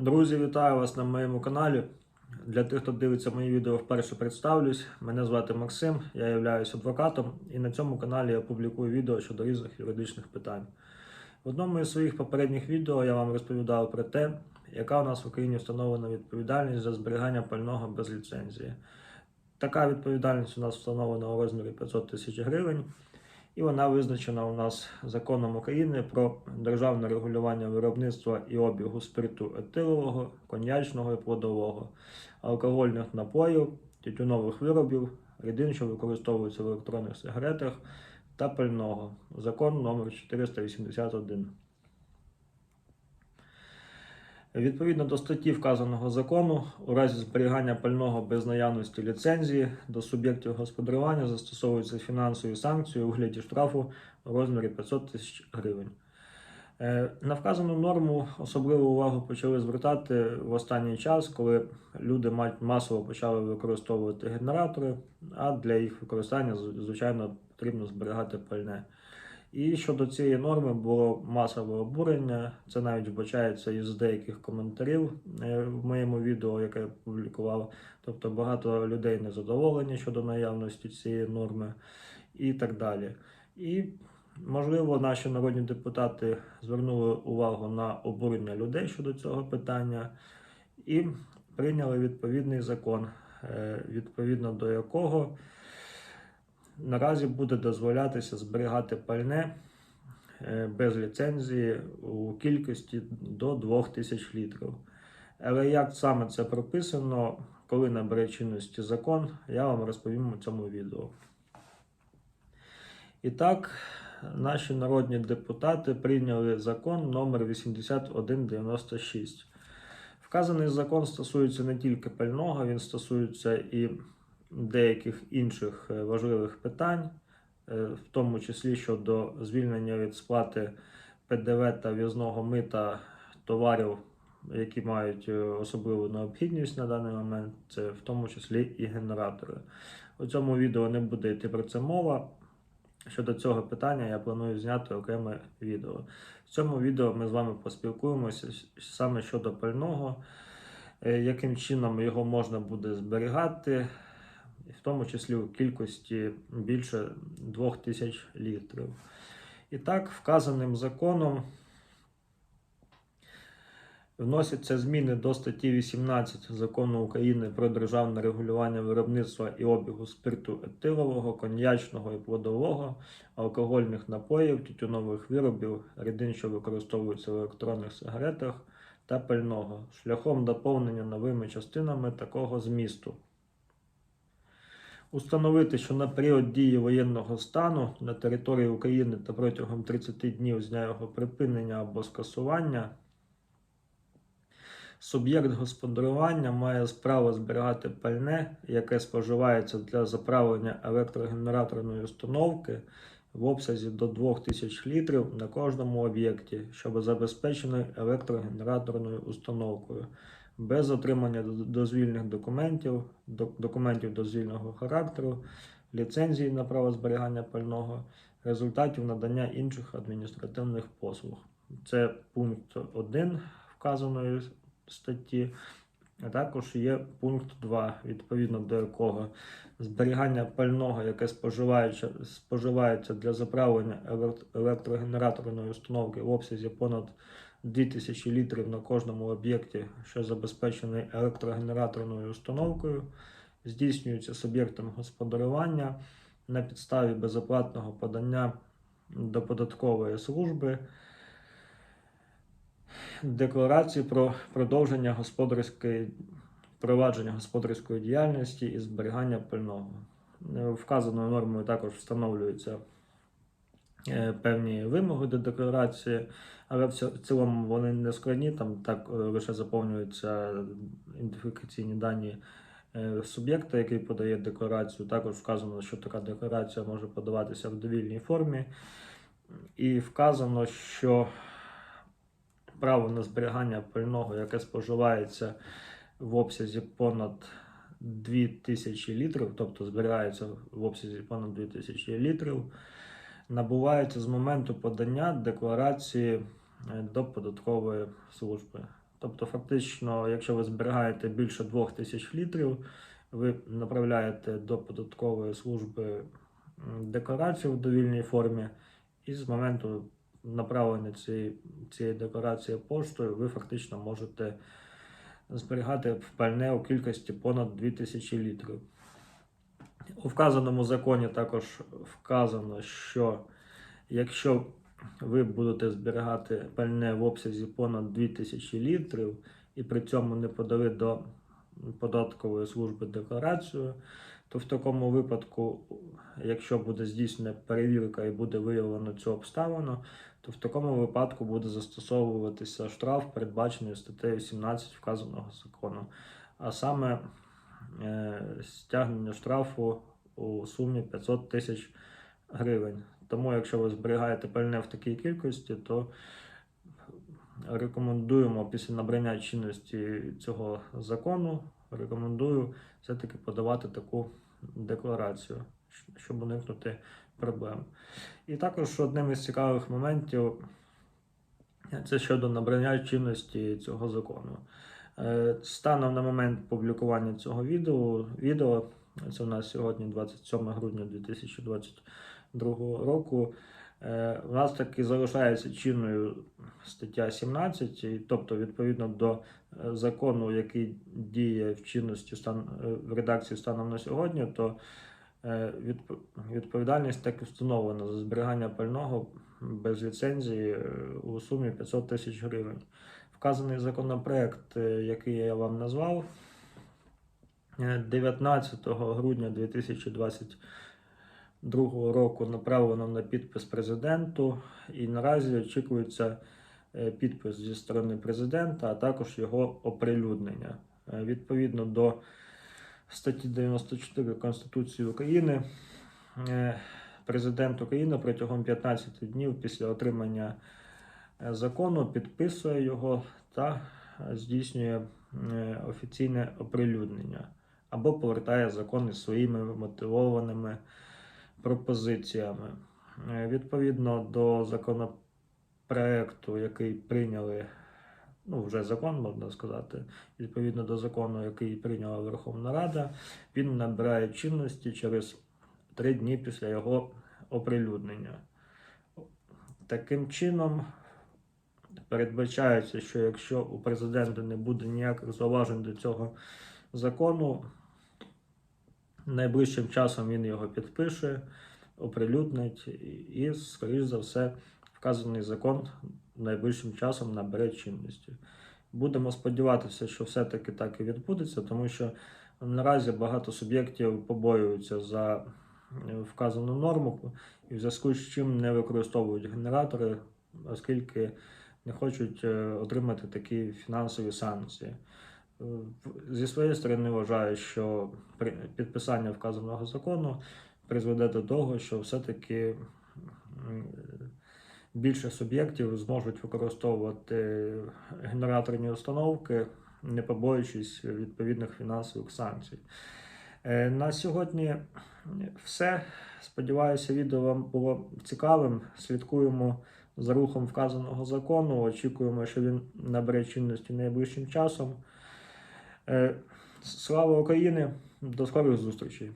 Друзі, вітаю вас на моєму каналі. Для тих, хто дивиться мої відео, вперше представлюсь. Мене звати Максим, я являюсь адвокатом, і на цьому каналі я публікую відео щодо різних юридичних питань. В одному із своїх попередніх відео я вам розповідав про те, яка у нас в Україні встановлена відповідальність за зберігання пального без ліцензії. Така відповідальність у нас встановлена у розмірі 500 тисяч гривень, і вона визначена у нас законом України про державне регулювання виробництва і обігу спирту етилового, коньячного і плодового, алкогольних напоїв, тютюнових виробів, рідин, що використовуються в електронних сигаретах та пального. Закон номер 481. Відповідно до статті вказаного закону, у разі зберігання пального без наявності ліцензії до суб'єктів господарювання застосовуються фінансові санкції у вигляді штрафу у розмірі 500 тисяч гривень. Е, На вказану норму особливу увагу почали звертати в останній час, коли люди ма- масово почали використовувати генератори, а для їх використання, звичайно, потрібно зберігати пальне. І щодо цієї норми було масове обурення. Це навіть вбачається із деяких коментарів е, в моєму відео, яке я публікував. Тобто багато людей незадоволені щодо наявності цієї норми і так далі. І можливо, наші народні депутати звернули увагу на обурення людей щодо цього питання і прийняли відповідний закон, е, відповідно до якого наразі буде дозволятися зберігати пальне е, без ліцензії у кількості до 2000 літрів. Але як саме це прописано, коли набере чинності закон, я вам розповім у цьому відео. І так, наші народні депутати прийняли закон номер 8196. Вказаний закон стосується не тільки пального, він стосується і деяких інших е, важливих питань, е, в тому числі щодо звільнення від сплати ПДВ та в'їзного мита товарів, які мають е, особливу необхідність на даний момент, це в тому числі і генератори. У цьому відео не буде йти про це мова. Щодо цього питання я планую зняти окреме відео. В цьому відео ми з вами поспілкуємося саме щодо пального, яким чином його можна буде зберігати, в тому числі у кількості більше 2000 літрів. І так, вказаним законом вносяться зміни до статті 18 закону України про державне регулювання виробництва і обігу спирту етилового, коньячного і плодового, алкогольних напоїв, тютюнових виробів, рідин, що використовуються в електронних сигаретах та пального, шляхом доповнення новими частинами такого змісту. Установити, що на період дії воєнного стану на території України та протягом 30 днів з дня його припинення або скасування суб'єкт господарювання має право зберігати пальне, яке споживається для заправлення електрогенераторної установки в обсязі до 2000 літрів на кожному об'єкті, що забезпечений електрогенераторною установкою, без отримання дозвільних документів, документів дозвільного характеру, ліцензії на право зберігання пального, результатів надання інших адміністративних послуг. Це пункт 1 вказаної статті. А також є пункт 2, відповідно до якого зберігання пального, яке споживається, споживається для заправлення елект- електрогенераторної установки в обсязі понад 2000 літрів на кожному об'єкті, що забезпечений електрогенераторною установкою, здійснюється суб'єктом господарювання на підставі безоплатного подання до податкової служби декларації про продовження господарської провадження господарської діяльності і зберігання пального. Вказаною нормою також встановлюються е, певні вимоги до декларації, але в цілому вони не складні, там так е, лише заповнюються ідентифікаційні дані е, суб'єкта, який подає декларацію. Також вказано, що така декларація може подаватися в довільній формі. І вказано, що право на зберігання пального, яке споживається в обсязі понад 2000 літрів, тобто зберігається в обсязі понад 2000 літрів, набувається з моменту подання декларації е, до податкової служби. Тобто, фактично, якщо ви зберігаєте більше 2000 літрів, ви направляєте до податкової служби декларацію в довільній формі, і з моменту направлення цієї, цієї декларації поштою ви фактично можете зберігати пальне у кількості понад 2000 літрів. У вказаному законі також вказано, що якщо ви будете зберігати пальне в обсязі понад 2000 літрів і при цьому не подали до податкової служби декларацію, то в такому випадку, якщо буде здійснена перевірка і буде виявлено цю обставину, то в такому випадку буде застосовуватися штраф, передбачений статтею 17 вказаного закону, а саме стягнення штрафу у сумі 500 тисяч гривень. Тому, якщо ви зберігаєте пальне в такій кількості, то рекомендуємо після набрання чинності цього закону, рекомендую все-таки подавати таку декларацію, щоб уникнути проблем. І також одним із цікавих моментів це щодо набрання чинності цього закону. Е, Станом на момент публікування цього відео, відео це у нас сьогодні 27 грудня 2022 року. е, У нас таки залишається чинною стаття 17, тобто, відповідно до е, закону, який діє в чинності е, в редакції станом на сьогодні, то е, відповідальність так і встановлена за зберігання пального без ліцензії е, у сумі 500 тисяч гривень. Вказаний законопроект, е, який я вам назвав, е, 19 грудня 2022 року направлено на підпис президенту, і наразі очікується е, підпис зі сторони президента, а також його оприлюднення. Е, Відповідно до статті 94 Конституції України, е, президент України протягом 15 днів після отримання е, закону підписує його та е, здійснює е, офіційне оприлюднення або повертає закон із своїми мотивованими пропозиціями. Е, Відповідно до законопроекту, який прийняли, ну вже закон, можна сказати, відповідно до закону, який прийняла Верховна Рада, він набирає чинності через три дні після його оприлюднення. Таким чином, передбачається, що якщо у президента не буде ніяких зауважень до цього закону, найближчим часом він його підпише, оприлюднить і, скоріш за все, вказаний закон найближчим часом набере чинності. Будемо сподіватися, що все-таки так і відбудеться, тому що наразі багато суб'єктів побоюються за е, вказану норму, і в зв'язку з чим не використовують генератори, оскільки не хочуть е, отримати такі фінансові санкції. Е, Зі своєї сторони вважаю, що підписання вказаного закону призведе до того, що все-таки більше суб'єктів зможуть використовувати генераторні установки, не побоюючись відповідних фінансових санкцій. Е, На сьогодні все. Сподіваюся, відео вам було цікавим. Слідкуємо за рухом вказаного закону. Очікуємо, що він набере чинності найближчим часом. Е, Слава Україні! До скорих зустрічей!